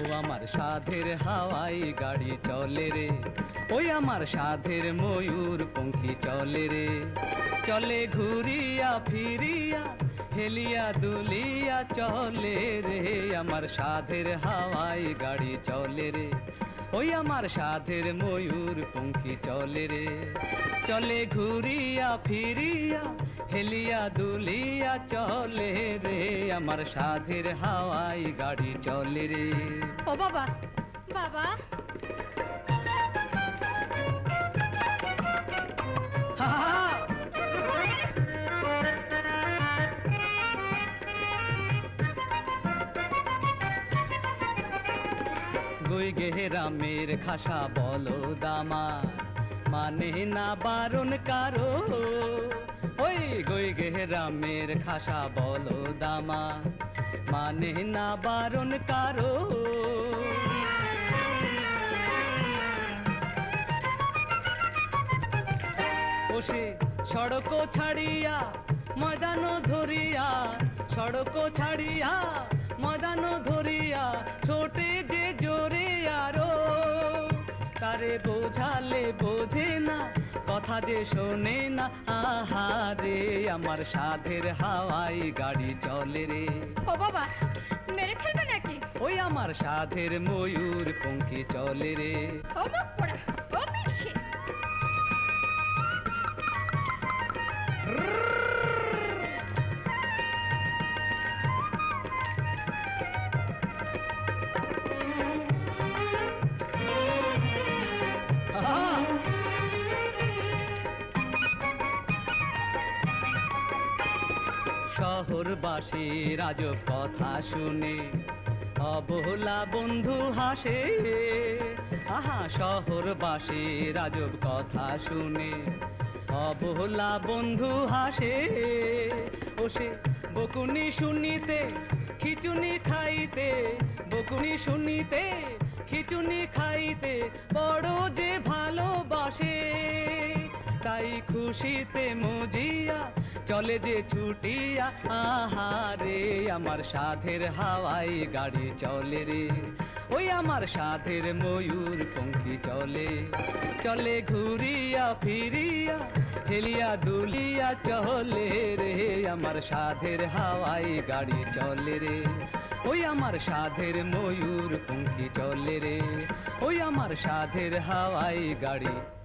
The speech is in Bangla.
ও আমার সাধের হাওয়াই গাড়ি চলে রে। ওই আমার সাধের ময়ূর পঙ্খী চলে রে। চলে ঘুরিয়া ফিরিয়া হেলিয়া দুলিয়া চলে রে, আমার সাধের হাওয়াই গাড়ি চলে রে। ওই আমার সাধের ময়ূর পঙ্খী চলে রে। চলে ঘুরিয়া ফিরিয়া হেলিয়া দুলিয়া চলে রে, আমার সাধের হাওয়াই গাড়ি চলে রে। ও বাবা বাবা। গই গে রামের খাসা বলো দামা? মানে না বারণ কারও? ওই গই গে রামের খাসা বলো দামা? মানে না বারণ কারও? বসে সড়ক ছাড়িয়া ময়দান ধরিয়া, সড়ক ছাড়িয়া বোঝালে বোঝে না কথা যে শোনে না আহা আহারে আমার সাধের হাওয়াই গাড়ি চলে রে। ও বাবা মেরে ফেলবে নাকি? ওই আমার সাধের ময়ূর পঙ্খী চলে রে। শহরবাসী রাজব কথা শুনে। অবলা বন্ধু হাসে, আহা, শহরবাসী রাজব কথা শুনে। অবলা বন্ধু হাসে, ওসে, বকুনি শুনিতে, খিচুনি খাইতে। বকুনি শুনিতে, খিচুনি খাইতে, বড় যে ভালোবাসে, তাই খুশিতে মজিয়া চলে যে ছুটিয়া আহারে আমার সাধের হাওয়াই গাড়ি চলে রে। ওই আমার সাধের ময়ূর পঙ্খী চলে। চলে ঘুরিয়া, ফিরিয়া, হেলিয়া দুলিয়া চলে রে, আমার সাধের হাওয়াই গাড়ি চলে রে। ওই আমার সাধের ময়ূর পঙ্খী চলে রে। ওই আমার সাধের হাওয়াই গাড়ি